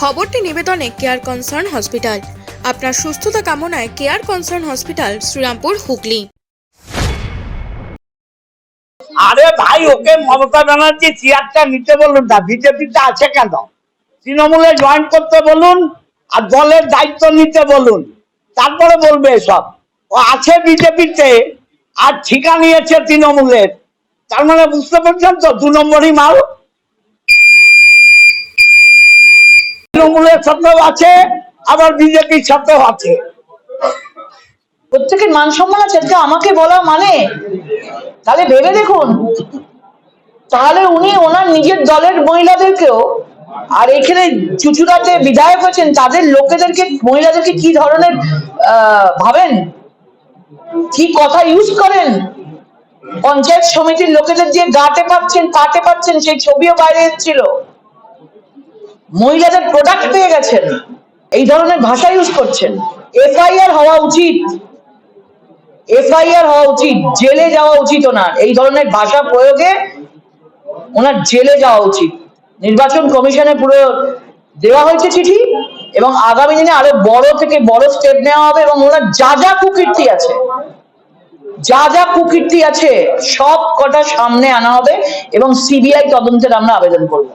খবরটি নিবেদনে care concern hospital আপনার সুস্থতা কামনায় care concern hospital Srirampur, Hooghly. আরে ভাই, ওকে মমতা ব্যানার্জি চেয়ারটা নিতে বলুন না, বিজেপিতে আছে কেন? তৃণমূলে জয়েন করতে বলুন আর দলের দায়িত্ব নিতে বলুন। তারপরে বলবে এসব। ও আছে বিজেপিতে আর ঠিকা নিয়েছে তৃণমূলের। তার মানে বুঝতে পারছেন তো, দু নম্বরই মাল? তৃণমূলের সাথেও আছে, আবার বিজেপির সাথেও আছে। প্রত্যেকের মান সম্মান আছে আজকে আমাকে বলা মানে? তাহলে ভেবে দেখুন। তাহলে উনি ওনার নিজের দলের মহিলাদেরকেও, আর এখানে চুচুড়াতে বিধায়ক হচ্ছেন তাদের লোকেদেরকে, মহিলাদেরকে কি ধরনের ভাবেন? কি কথা ইউজ করেন? পঞ্চায়েত সমিতির লোকেদের যে গাটে পাচ্ছেন পাটে পাচ্ছেন, সেই ছবিও বাইরে এসেছিল। মহিলাদের প্রোডাক্ট পেয়ে গেছেন। এই ধরনের ভাষা ইউজ করছেন। এফআইআর হওয়া উচিত। এফআইআর হওয়া উচিত। জেলে যাওয়া উচিত ওনার। এই ধরনের ভাষা প্রয়োগে ওনার জেলে যাওয়া উচিত। নির্বাচন কমিশনে পুরো দেওয়া হয়েছে চিঠি এবং আগামী দিনে আরও বড় থেকে বড় স্টেপ নেওয়া হবে এবং ওনার যা যা কুকীর্তি আছে, যা যা কুকীর্তি আছে সব কটা সামনে আনা হবে এবং সিবিআই তদন্তের আমরা আবেদন করব।